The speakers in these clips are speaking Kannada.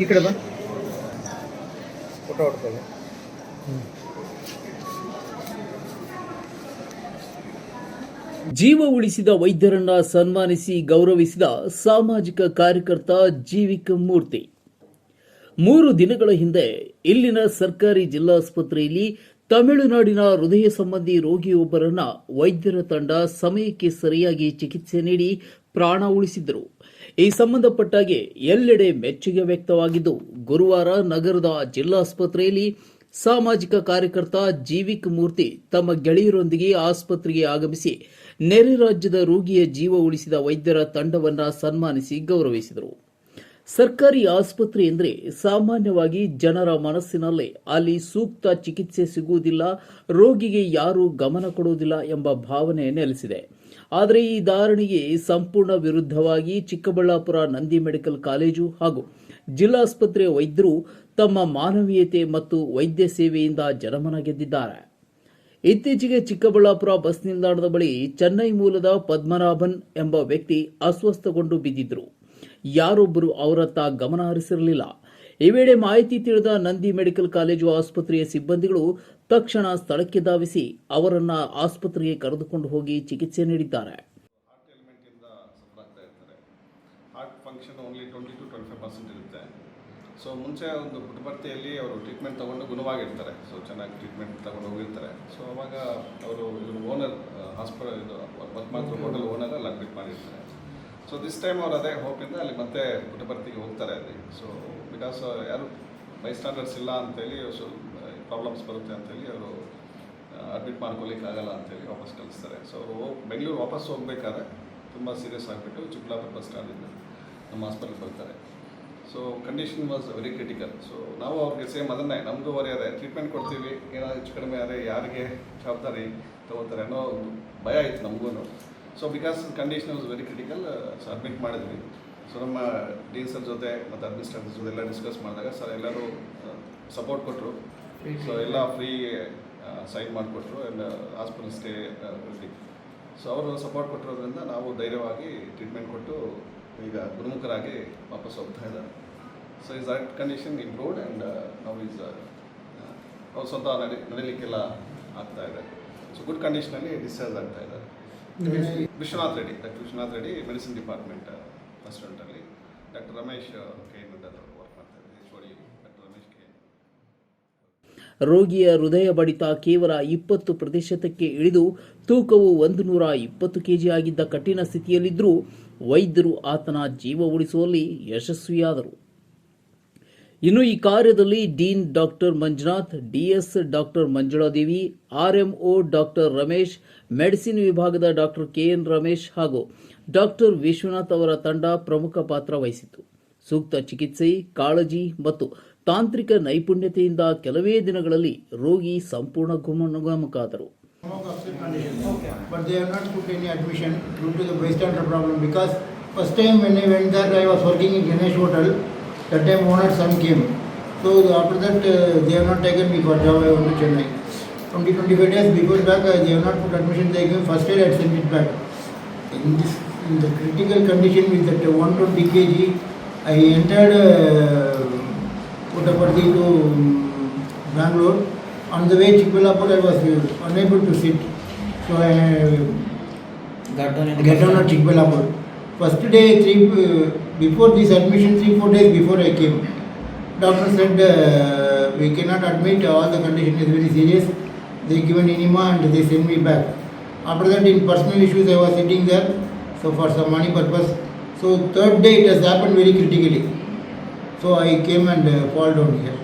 ಈ ಕಡೆ ಬಾ. ಫೋಟೋ ಹೊಡ್ಕೊಳ್ಳಿ. ಜೀವ ಉಳಿಸಿದ ವೈದ್ಯರನ್ನ ಸನ್ಮಾನಿಸಿ ಗೌರವಿಸಿದ ಸಾಮಾಜಿಕ ಕಾರ್ಯಕರ್ತ ಜೀವಿಕ ಮೂರ್ತಿ. ಮೂರು ದಿನಗಳ ಹಿಂದೆ ಇಲ್ಲಿನ ಸರ್ಕಾರಿ ಜಿಲ್ಲಾಸ್ಪತ್ರೆಯಲ್ಲಿ ತಮಿಳುನಾಡಿನ ಹೃದಯ ಸಂಬಂಧಿ ರೋಗಿಯೊಬ್ಬರನ್ನ ವೈದ್ಯರ ತಂಡ ಸಮಯಕ್ಕೆ ಸರಿಯಾಗಿ ಚಿಕಿತ್ಸೆ ನೀಡಿ ಪ್ರಾಣ ಉಳಿಸಿದ್ದರು. ಈ ಸಂಬಂಧಪಟ್ಟಾಗೆ ಎಲ್ಲೆಡೆ ಮೆಚ್ಚುಗೆ ವ್ಯಕ್ತವಾಗಿದ್ದು, ಗುರುವಾರ ನಗರದ ಜಿಲ್ಲಾಸ್ಪತ್ರೆಯಲ್ಲಿ ಸಾಮಾಜಿಕ ಕಾರ್ಯಕರ್ತ ಜೀವಿಕ್ ಮೂರ್ತಿ ತಮ್ಮ ಗೆಳೆಯರೊಂದಿಗೆ ಆಸ್ಪತ್ರೆಗೆ ಆಗಮಿಸಿ ನೆರೆ ರಾಜ್ಯದ ರೋಗಿಯ ಜೀವ ಉಳಿಸಿದ ವೈದ್ಯರ ತಂಡವನ್ನ ಸನ್ಮಾನಿಸಿ ಗೌರವಿಸಿದರು. ಸರ್ಕಾರಿ ಆಸ್ಪತ್ರೆ ಎಂದರೆ ಸಾಮಾನ್ಯವಾಗಿ ಜನರ ಮನಸ್ಸಿನಲ್ಲಿ ಅಲ್ಲಿ ಸೂಕ್ತ ಚಿಕಿತ್ಸೆ ಸಿಗುವುದಿಲ್ಲ, ರೋಗಿಗೆ ಯಾರೂ ಗಮನ ಕೊಡುವುದಿಲ್ಲ ಎಂಬ ಭಾವನೆ ನೆಲೆಸಿದೆ. ಆದರೆ ಈ ಧಾರಣೆಗೆ ಸಂಪೂರ್ಣ ವಿರುದ್ಧವಾಗಿ ಚಿಕ್ಕಬಳ್ಳಾಪುರ ನಂದಿ ಮೆಡಿಕಲ್ ಕಾಲೇಜು ಹಾಗೂ ಜಿಲ್ಲಾಸ್ಪತ್ರೆಯ ವೈದ್ಯರು ತಮ್ಮ ಮಾನವೀಯತೆ ಮತ್ತು ವೈದ್ಯ ಸೇವೆಯಿಂದ ಜನಮನ ಗೆದ್ದಿದ್ದಾರೆ. ಇತ್ತೀಚೆಗೆ ಚಿಕ್ಕಬಳ್ಳಾಪುರ ಬಸ್ ನಿಲ್ದಾಣದ ಬಳಿ ಚೆನ್ನೈ ಮೂಲದ ಪದ್ಮನಾಭನ್ ಎಂಬ ವ್ಯಕ್ತಿ ಅಸ್ವಸ್ಥಗೊಂಡು ಬಿದ್ದಿದ್ರು ಯಾರೊಬ್ಬರು ಅವರತ್ತ ಗಮನ ಹರಿಸಿರಲಿಲ್ಲ. ಈ ವೇಳೆ ಮಾಹಿತಿ ತಿಳಿದ ನಂದಿ ಮೆಡಿಕಲ್ ಕಾಲೇಜು ಆಸ್ಪತ್ರೆಯ ಸಿಬ್ಬಂದಿಗಳು ತಕ್ಷಣ ಸ್ಥಳಕ್ಕೆ ಧಾವಿಸಿ ಅವರನ್ನ ಆಸ್ಪತ್ರೆಗೆ ಕರೆದುಕೊಂಡು ಹೋಗಿ ಚಿಕಿತ್ಸೆ ನೀಡಿದ್ದಾರೆ. Heart function only twenty two twenty five percent ಇರುತ್ತೆ. ಸೊ ಮುಂಚೆ ಒಂದು ಪುಟಪರ್ತಿಯಲ್ಲಿ ಅವರು ಟ್ರೀಟ್ಮೆಂಟ್ ತೊಗೊಂಡು ಗುಣವಾಗಿರ್ತಾರೆ. ಸೊ ಚೆನ್ನಾಗಿ ಟ್ರೀಟ್ಮೆಂಟ್ ತೊಗೊಂಡು ಹೋಗಿರ್ತಾರೆ. ಸೊ ಅವಾಗ ಅವರು ಇವರು ಓನರ್ ಹಾಸ್ಪಿಟಲ್ ಇದು ಪದ್ಮಾತ್ರ ಹೋಟೆಲ್ ಓನರ್ ಅಲ್ಲಿ ಅಡ್ಮಿಟ್ ಮಾಡಿರ್ತಾರೆ. ಸೊ ದಿಸ್ ಟೈಮ್ ಅವ್ರು ಅದೇ ಹೋಪಿಂದ ಅಲ್ಲಿ ಮತ್ತೆ ಪುಟಪರ್ತಿಗೆ ಹೋಗ್ತಾರೆ ಅಲ್ಲಿ. ಸೊ ಬಿಕಾಸ್ ಯಾರು ಬೈ ಸ್ಟ್ಯಾಂಡರ್ಡ್ಸ್ ಇಲ್ಲ ಅಂತೇಳಿ ಸೊ ಪ್ರಾಬ್ಲಮ್ಸ್ ಬರುತ್ತೆ ಅಂತೇಳಿ ಅವರು ಅಡ್ಮಿಟ್ ಮಾಡ್ಕೊಲಿಕ್ಕೆ ಆಗಲ್ಲ ಅಂತೇಳಿ ವಾಪಸ್ ಕಳಿಸ್ತಾರೆ. ಸೊ ಬೆಂಗಳೂರು ವಾಪಸ್ ಹೋಗ್ಬೇಕಾದ್ರೆ ತುಂಬ ಸೀರಿಯಸ್ ಆಗಿಬಿಟ್ಟು ಚಿಕ್ಕಬಳ್ಳಾಪುರ ಬಸ್ ಸ್ಟ್ಯಾಂಡಿಂದ ನಮ್ಮ ಹಾಸ್ಪಿಟಲ್ಗೆ ಬರ್ತಾರೆ. So condition was very critical so ನಾವು ಅವ್ರಿಗೆ ಸೇಮ್ ಅದನ್ನೇ ನಮ್ಮದು ವರಿ ಅದೇ ಟ್ರೀಟ್ಮೆಂಟ್ ಕೊಡ್ತೀವಿ, ಏನಾದರೂ ಹೆಚ್ಚು ಕಡಿಮೆ ಆದರೆ ಯಾರಿಗೆ ಜವಾಬ್ದಾರಿ ತಗೋತಾರೆ ಅನ್ನೋ ಒಂದು ಭಯ ಇತ್ತು ನಮಗೂ so because condition was very critical submit admit ಮಾಡಿದ್ವಿ. ಸೊ ನಮ್ಮ ಡಿ ಸರ್ ಜೊತೆ ಮತ್ತು ಅಡ್ಮಿನಿಸ್ಟ್ರೇಟರ್ ಜೊತೆ ಎಲ್ಲ ಡಿಸ್ಕಸ್ ಮಾಡಿದಾಗ ಸರ್ ಎಲ್ಲರೂ ಸಪೋರ್ಟ್ ಕೊಟ್ಟರು ಸೊ ಎಲ್ಲ ಫ್ರೀ ಸೈನ್ ಮಾಡಿಕೊಟ್ರು ಎಲ್ಲ ಹಾಸ್ಪಿಟಲ್ ಸ್ಟೇ ಸೊ ಅವರು ಸಪೋರ್ಟ್ ಕೊಟ್ಟಿರೋದ್ರಿಂದ ನಾವು ಧೈರ್ಯವಾಗಿ ಟ್ರೀಟ್ಮೆಂಟ್ ಕೊಟ್ಟು ಈಗ ಗುಣಮುಖರಾಗಿ ವಾಪಸ್ ಹೋಗ್ತಾ ಇದ್ದಾರೆ. So is that condition improved and ನಾವು ಈಸ್ ಅವ್ರು ಸ್ವಂತ ನಡಿ ನಡಿಲಿಕ್ಕೆಲ್ಲ ಆಗ್ತಾ ಇದೆ. ಸೊ ಗುಡ್ ಕಂಡೀಷನಲ್ಲಿ ಡಿಸ್ಚಾರ್ಜ್ ಆಗ್ತಾ ಇದ್ದಾರೆ. Vishwanath Reddy doctor Vishwanath Reddy medicine department ಅಸಿಸ್ಟೆಂಟಲ್ಲಿ doctor Ramesh K N work ಮಾಡ್ತಾ ಇದ್ದಾರೆ ಎಚ್ ಡಾಕ್ಟರ್ ರಮೇಶ್ ಕೆ ರೋಗಿಯ ಹೃದಯ ಬಡಿತ ಕೇವಲ ಇಪ್ಪತ್ತು ಪ್ರತಿಶತಕ್ಕೆ ಇಳಿದು ತೂಕವು ಒಂದು ನೂರ ಇಪ್ಪತ್ತು ಕೆಜಿ ಆಗಿದ್ದ ಕಠಿಣ ಸ್ಥಿತಿಯಲ್ಲಿದ್ದರೂ ವೈದ್ಯರು ಆತನ ಜೀವ ಉಳಿಸುವಲ್ಲಿ ಯಶಸ್ವಿಯಾದರು. ಇನ್ನು ಈ ಕಾರ್ಯದಲ್ಲಿ dean doctor Manjunath, DS doctor Manjuladevi, RMO doctor Ramesh, medicine ವಿಭಾಗದ ಡಾಕ್ಟರ್ ಕೆಎನ್ ರಮೇಶ್ ಹಾಗೂ ಡಾಕ್ಟರ್ ವಿಶ್ವನಾಥ್ ಅವರ ತಂಡ ಪ್ರಮುಖ ಪಾತ್ರ ವಹಿಸಿತು ಸೂಕ್ತ ಚಿಕಿತ್ಸೆ, ಕಾಳಜಿ ಮತ್ತು ತಾಂತ್ರಿಕ ನೈಪುಣ್ಯತೆಯಿಂದ ಕೆಲವೇ ದಿನಗಳಲ್ಲಿ ರೋಗಿ ಸಂಪೂರ್ಣ ಗುಮನಗಮಕಾದರು But That time owner son came. So after that, uh, they have not taken me for job. I went to Chennai. 20 25 days before back, uh, they have not put admission. They gave first year I had sent it back. In this, in the critical condition with that uh, 120 kg, I entered uh, Puttaparthi to um, Bangalore. On the way to Chikkalappur, I was uh, unable to sit. So I uh, got down at Chikkalappur. First day, three. Uh, before this admission, three, four days before I came, doctor said uh, we cannot admit, all the condition is very serious. They given enema and they send me back. After that, in personal issues, I was sitting there, so for some money purpose. So third day, it has happened very critically. So I came and uh, fall down here.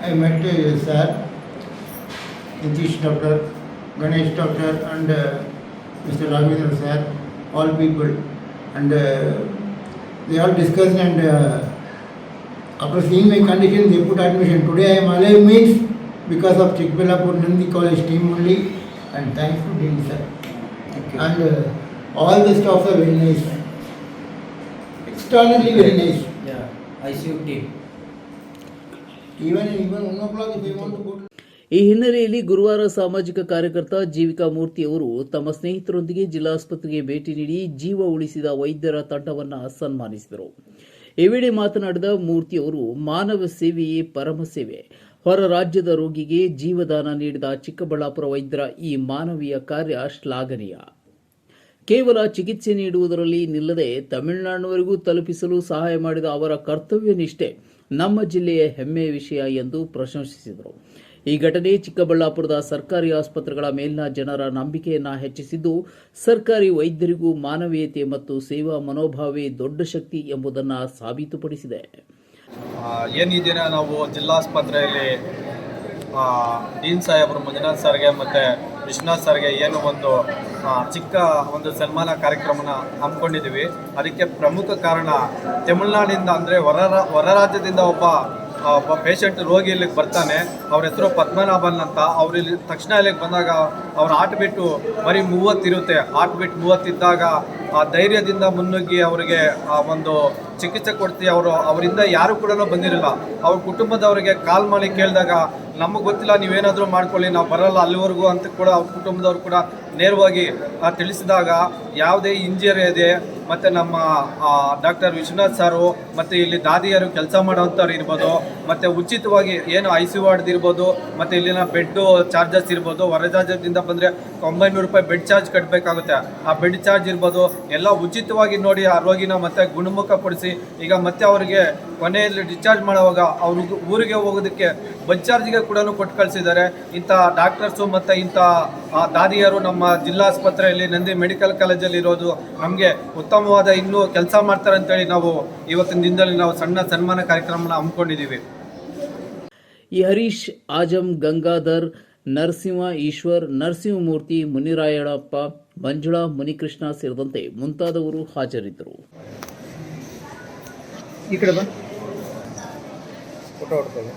I met uh, sir, Nitish doctor, Ganesh doctor, and uh, Mr. Ravindra sir, all people, and uh, they all discussed and uh, after seeing my condition they put admission. Today I am alive means because of Chikbellapur Nandi College team only and thanks to Dean sir. And uh, all the staffs are very nice. Externally very nice. Yeah, ICU team. Even, even 1 o'clock if they want to go ಈ ಹಿನ್ನೆಲೆಯಲ್ಲಿ ಗುರುವಾರ ಸಾಮಾಜಿಕ ಕಾರ್ಯಕರ್ತ ಜೀವಿಕಾ ಮೂರ್ತಿ ಅವರು ತಮ್ಮ ಸ್ನೇಹಿತರೊಂದಿಗೆ ಜಿಲ್ಲಾಸ್ಪತ್ರೆಗೆ ಭೇಟಿ ನೀಡಿ ಜೀವ ಉಳಿಸಿದ ವೈದ್ಯರ ತಂಡವನ್ನು ಸನ್ಮಾನಿಸಿದರು. ಈ ವೇಳೆ ಮಾತನಾಡಿದ ಮೂರ್ತಿ ಅವರು, ಮಾನವ ಸೇವೆಯೇ ಪರಮ ಸೇವೆ. ಹೊರ ರಾಜ್ಯದ ರೋಗಿಗೆ ಜೀವದಾನ ನೀಡಿದ ಚಿಕ್ಕಬಳ್ಳಾಪುರ ವೈದ್ಯರ ಈ ಮಾನವೀಯ ಕಾರ್ಯ ಶ್ಲಾಘನೀಯ. ಕೇವಲ ಚಿಕಿತ್ಸೆ ನೀಡುವುದರಲ್ಲಿ ನಿಲ್ಲದೆ ತಮಿಳುನಾಡಿನವರೆಗೂ ತಲುಪಿಸಲು ಸಹಾಯ ಮಾಡಿದ ಅವರ ಕರ್ತವ್ಯ ನಿಷ್ಠೆ ನಮ್ಮ ಜಿಲ್ಲೆಯ ಹೆಮ್ಮೆಯ ವಿಷಯ ಎಂದು ಪ್ರಶಂಸಿಸಿದರು. ಈ ಘಟನೆ ಚಿಕ್ಕಬಳ್ಳಾಪುರದ ಸರ್ಕಾರಿ ಆಸ್ಪತ್ರೆಗಳ ಮೇಲಿನ ಜನರ ನಂಬಿಕೆಯನ್ನ ಹೆಚ್ಚಿಸಿದ್ದು, ಸರ್ಕಾರಿ ವೈದ್ಯರಿಗೂ ಮಾನವೀಯತೆ ಮತ್ತು ಸೇವಾ ಮನೋಭಾವವೇ ದೊಡ್ಡ ಶಕ್ತಿ ಎಂಬುದನ್ನು ಸಾಬೀತುಪಡಿಸಿದೆ. ಏನು ದಿನ ನಾವು ಜಿಲ್ಲಾಸ್ಪತ್ರೆಯಲ್ಲಿ ಡೀನ್ ಸಾಹೇಬರು, ಮಂಜುನಾಥ್ ಸರ್ಗೆ ಮತ್ತು ವಿಶ್ವನಾಥ್ ಸರ್ಗೆ ಏನು ಒಂದು ಚಿಕ್ಕ ಒಂದು ಸನ್ಮಾನ ಕಾರ್ಯಕ್ರಮನ ಹಮ್ಮಿಕೊಂಡಿದ್ದೀವಿ. ಅದಕ್ಕೆ ಪ್ರಮುಖ ಕಾರಣ, ತಮಿಳುನಾಡಿಂದ ಅಂದರೆ ಹೊರ ಹೊರ ರಾಜ್ಯದಿಂದ ಒಬ್ಬ ಪೇಷಂಟ್ ರೋಗಿ ಇಲ್ಲಿಗೆ ಬರ್ತಾನೆ, ಅವ್ರ ಹೆಸರು ಪದ್ಮನಾಭನ್ ಅಂತ. ಅವ್ರು ಇಲ್ಲಿ ತಕ್ಷಣ ಇಲ್ಲಿಗೆ ಬಂದಾಗ ಅವ್ರ ಹಾರ್ಟ್ ಬಿಟ್ಟು ಬರೀ ಮೂವತ್ತಿರುತ್ತೆ ಹಾರ್ಟ್ ಬಿಟ್ಟು ಮೂವತ್ತಿದ್ದಾಗ ಆ ಧೈರ್ಯದಿಂದ ಮುನ್ನುಗ್ಗಿ ಅವರಿಗೆ ಆ ಒಂದು ಚಿಕಿತ್ಸೆ ಕೊಡ್ತೀವಿ ಅವರು. ಅವರಿಂದ ಯಾರು ಕೂಡ ಬಂದಿರಲಿಲ್ಲ ಅವ್ರ ಕುಟುಂಬದವರಿಗೆ ಕಾಲ್ ಮಾಡಿ ಕೇಳಿದಾಗ, ನಮಗೆ ಗೊತ್ತಿಲ್ಲ, ನೀವೇನಾದರೂ ಮಾಡ್ಕೊಳ್ಳಿ, ನಾವು ಬರಲ್ಲ ಅಲ್ಲಿವರೆಗೂ ಅಂತ ಕೂಡ ಅವ್ರ ಕುಟುಂಬದವ್ರು ಕೂಡ ನೇರವಾಗಿ ತಿಳಿಸಿದಾಗ ಯಾವುದೇ ಇಂಜಿನಿಯರ್ ಇದೆ, ಮತ್ತು ನಮ್ಮ ಡಾಕ್ಟರ್ ವಿಶ್ವನಾಥ್ ಸಾರು, ಮತ್ತು ಇಲ್ಲಿ ದಾದಿಯರು ಕೆಲಸ ಮಾಡೋವಂಥವ್ರು ಇರ್ಬೋದು, ಮತ್ತು ಉಚಿತವಾಗಿ ಏನು ಐ ಸಿ ವಾರ್ಡ್ ಇರ್ಬೋದು, ಮತ್ತು ಇಲ್ಲಿನ ಬೆಡ್ಡು ಚಾರ್ಜಸ್ ಇರ್ಬೋದು ಹೊರ ಬಂದರೆ ಒಂಬೈನೂರು ರೂಪಾಯಿ ಬೆಡ್ ಚಾರ್ಜ್ ಕಟ್ಟಬೇಕಾಗುತ್ತೆ ಆ ಬೆಡ್ ಚಾರ್ಜ್ ಇರ್ಬೋದು, ಎಲ್ಲ ಉಚಿತವಾಗಿ ನೋಡಿ ಆ ರೋಗಿನ ಮತ್ತೆ ಗುಣಮುಖಪಡಿಸಿ ಈಗ ಮತ್ತೆ ಅವರಿಗೆ ಕೊನೆಯಲ್ಲಿ ಡಿಸ್ಚಾರ್ಜ್ ಮಾಡುವಾಗ ಅವ್ರಿಗೆ ಊರಿಗೆ ಹೋಗೋದಕ್ಕೆ ಬಸ್ ಚಾರ್ಜ್ಗೆ ಕೂಡ ಕೊಟ್ಟು ಕಳಿಸಿದ್ದಾರೆ. ಇಂಥ ಡಾಕ್ಟರ್ಸು ಮತ್ತು ಇಂಥ ದಾದಿಯರು ನಮ್ಮ ಜಿಲ್ಲಾಸ್ಪತ್ರೆಯಲ್ಲಿ ನಂದಿ ಮೆಡಿಕಲ್ ಕಾಲೇಜಲ್ಲಿ ಇರೋದು ನಮಗೆ ಉತ್ತಮವಾದ ಇನ್ನೂ ಕೆಲಸ ಮಾಡ್ತಾರೆ ಅಂತೇಳಿ ನಾವು ಇವತ್ತಿನ ದಿನದಲ್ಲಿ ನಾವು ಸಣ್ಣ ಸನ್ಮಾನ ಕಾರ್ಯಕ್ರಮನ ಹಮ್ಮಿಕೊಂಡಿದ್ದೀವಿ. ಈ ಹರೀಶ್ ಆಜಮ್ ಗಂಗಾಧರ್, ನರಸಿಂಹ ಈಶ್ವರ್, ನರಸಿಂಹಮೂರ್ತಿ ಮುನಿರಾಯಣಪ್ಪ ಮಂಜುಳಾ, ಮುನಿಕೃಷ್ಣ ಸೇರಿದಂತೆ ಮುಂತಾದವರು ಹಾಜರಿದ್ದರು. ಈ ಕಡೆ ಬಾ ಫೋಟೋ ಹೊಡ್ಕೊಳ್ಳಿ